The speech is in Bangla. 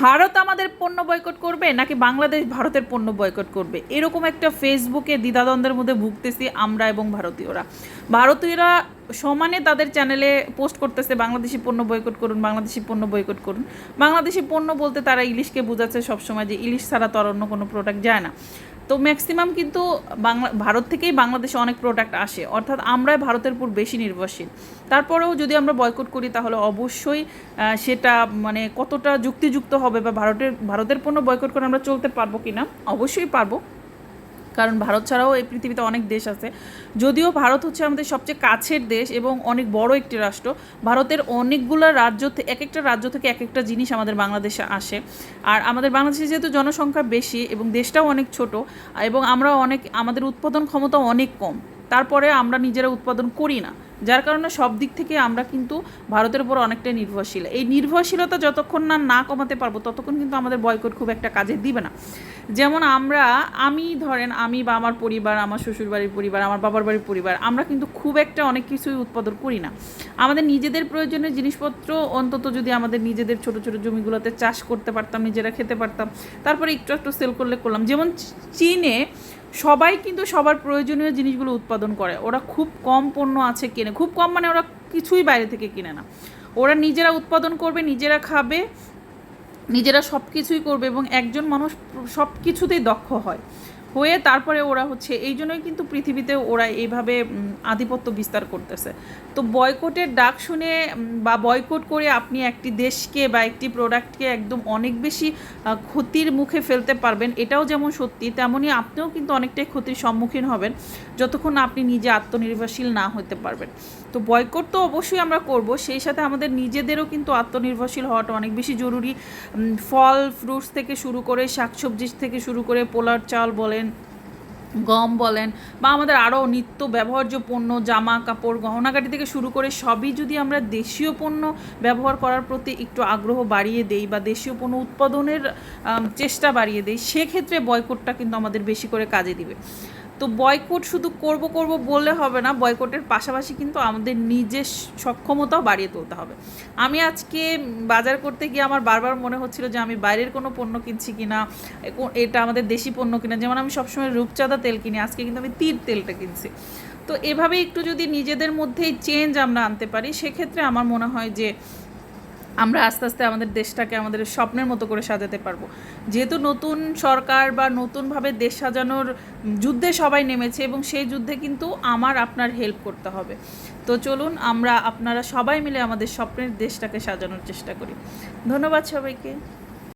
ভারত আমাদের পণ্য বয়কট করবে নাকি বাংলাদেশ ভারতের পণ্য বয়কট করবে? এরকম একটা ফেসবুকে দ্বিধাদ্বন্দ্বের মধ্যে ভুগতেছি আমরা এবং ভারতীয়রা। ভারতীয়রা সমানে তাদের চ্যানেলে পোস্ট করতেছে, বাংলাদেশি পণ্য বয়কট করুন, বাংলাদেশি পণ্য বয়কট করুন। বাংলাদেশি পণ্য বলতে তারা ইলিশকে বোঝাচ্ছে সবসময় যে ইলিশ ছাড়া তো আর অন্য কোনো প্রোডাক্ট যায় না। তো ম্যাক্সিমাম কিন্তু বাংলা ভারত থেকেই বাংলাদেশে অনেক প্রোডাক্ট আসে। অর্থাৎ আমরাই ভারতের উপর বেশি নির্ভরশীল। তারপরেও যদি আমরা বয়কট করি, তাহলে অবশ্যই সেটা মানে কতটা যুক্তিযুক্ত হবে বা ভারতের ভারতের পণ্য বয়কট করে আমরা চলতে পারব কি না অবশ্যই পারব। কারণ ভারত ছাড়াও এই পৃথিবীতে অনেক দেশ আছে। যদিও ভারত হচ্ছে আমাদের সবচেয়ে কাছের দেশ এবং অনেক বড় একটি রাষ্ট্র, ভারতের অনেকগুলো রাজ্য থেকে এক একটা রাজ্য থেকে এক একটা জিনিস আমাদের বাংলাদেশে আসে। আর আমাদের বাংলাদেশে যেহেতু জনসংখ্যা বেশি এবং দেশটাও অনেক ছোট, এবং আমরা অনেক আমাদের উৎপাদন ক্ষমতা অনেক কম, তারপরে আমরা নিজেরা উৎপাদন করি না। যার কারণে সব দিক থেকে আমরা কিন্তু ভারতের উপর অনেকটাই নির্ভরশীল। এই নির্ভরশীলতা যতক্ষণ না না কমাতে পারব, ততক্ষণ কিন্তু আমাদের বয়কট খুব একটা কাজে দিবে না। যেমন আমরা, আমি ধরেন, আমি বা আমার পরিবার, আমার শ্বশুরবাড়ির পরিবার, আমার বাবার বাড়ির পরিবার, আমরা কিন্তু খুব একটা অনেক কিছুই উৎপাদন করি না। আমাদের নিজেদের প্রয়োজনীয় জিনিসপত্র অন্তত যদি আমাদের নিজেদের ছোট ছোট জমিগুলোতে চাষ করতে পারতাম, নিজেরা খেতে পারতাম, তারপরে একটু একটু সেল করলে করলাম। যেমন চীনে সবাই কিন্তু সবার প্রয়োজনীয় জিনিসগুলো উৎপাদন করে। ওরা খুব কম পণ্য আছে কেনে। খুব কম মানে ওরা কিছুই বাইরে থেকে কিনে না। ওরা নিজেরা উৎপাদন করবে, নিজেরা খাবে, নিজেরা সব কিছুই করবে এবং একজন মানুষ সব কিছুতেই দক্ষ হয়। হয়ে তারপরে ওরা হচ্ছে, এই জন্যই কিন্তু পৃথিবীতে ওরা এইভাবে আধিপত্য বিস্তার করতেছে। তো বয়কটের ডাক শুনে বা বয়কট করে আপনি একটি দেশকে বা একটি প্রোডাক্টকে একদম অনেক বেশি ক্ষতির মুখে ফেলতে পারবেন, এটাও যেমন সত্যি তেমনই আপনিও কিন্তু অনেকটাই ক্ষতির সম্মুখীন হবেন, যতক্ষণ আপনি নিজে আত্মনির্ভরশীল না হতে পারবেন। তো বয়কট তো অবশ্যই আমরা করব, সেই সাথে আমাদের নিজেদেরও কিন্তু আত্মনির্ভরশীল হওয়াটা অনেক বেশি জরুরি। ফল, ফ্রুটস থেকে শুরু করে শাকসবজি থেকে শুরু করে পোলার চাল বলেন গম বলেন বা আমাদের আরও নিত্য ব্যবহার্য পণ্য, জামা, কাপড় গহনাকাটি থেকে শুরু করে সবই যদি আমরা দেশীয় পণ্য ব্যবহার করার প্রতি একটু আগ্রহ বাড়িয়ে দেই বা দেশীয় পণ্য উৎপাদনের চেষ্টা বাড়িয়ে দেই, সেক্ষেত্রে বয়কটটা কিন্তু আমাদের বেশি করে কাজে দিবে। তো বয়কট শুধু করব করব বললে হবে না বয়কটের পাশাপাশি কিন্তু আমাদের নিজের সক্ষমতাও বাড়িয়ে তুলতে হবে। আমি আজকে বাজার করতে গিয়ে আমার বারবার মনে হচ্ছিল যে আমি বাইরের কোনো পণ্য কিনছি কিনা এটা আমাদের দেশি পণ্য কিনা। যেমন আমি সবসময় রূপচাঁদা তেল কিনি, আজকে কিন্তু আমি তীর তেলটা কিনছি। তো এভাবে একটু যদি নিজেদের মধ্যেই চেঞ্জ আমরা আনতে পারি, সেক্ষেত্রে আমার মনে হয় যে আমরা আস্তে আস্তে আমাদের দেশটাকে আমাদের স্বপ্নের মতো করে সাজাতে পারব। যেহেতু নতুন সরকার বা নতুনভাবে দেশ সাজানোর যুদ্ধে সবাই নেমেছে এবং সেই যুদ্ধে কিন্তু আমার আপনার হেল্প করতে হবে। তো চলুন আমরা আপনারা সবাই মিলে আমাদের স্বপ্নের দেশটাকে সাজানোর চেষ্টা করি। ধন্যবাদ সবাইকে।